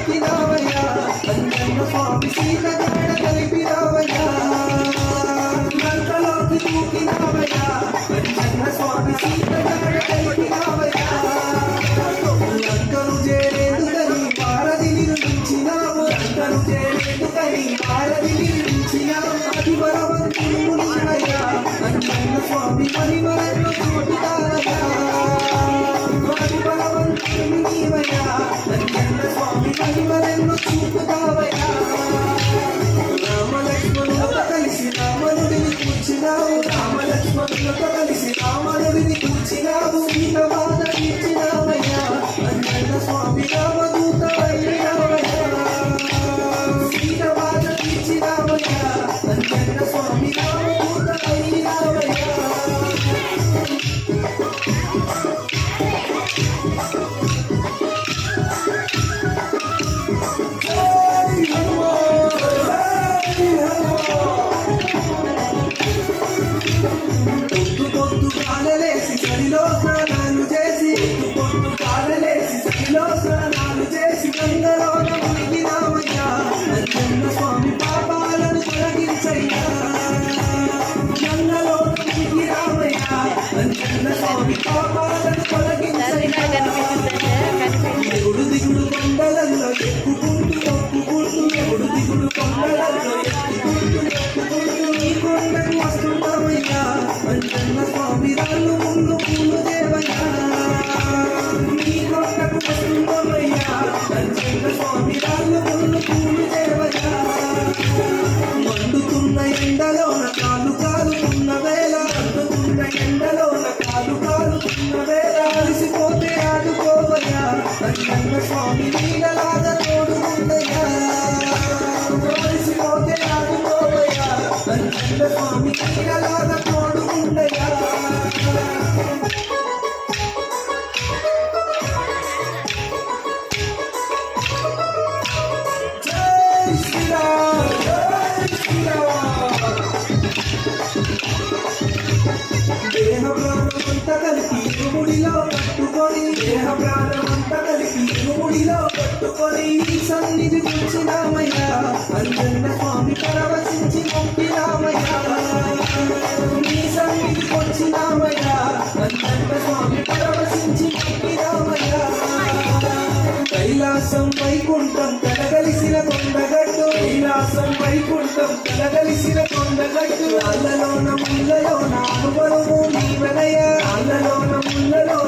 కలిపినావయ్యా. అంజన్న స్వామి స్వామి పరిమళ రామలక్ష్మణులతో కలిసి రామనుడిని కూర్చినావు సీత బాధ తీర్చినావయ్యా అంజన్న స్వామి రామదూత స్వామి రాళ్ళు ముళ్ళు పూలు సన్నిధి కూర్చున్నామయ్యా అంజన్న స్వామి వైకుంఠం తలగలిసిన కొండగట్టు. విలాసం వైకుంఠం తలగలిసిన కొండగట్టు. అల్లలోన ముళ్ళలోన అనుభవము నీవనయ అల్లలోన ముళ్ళలో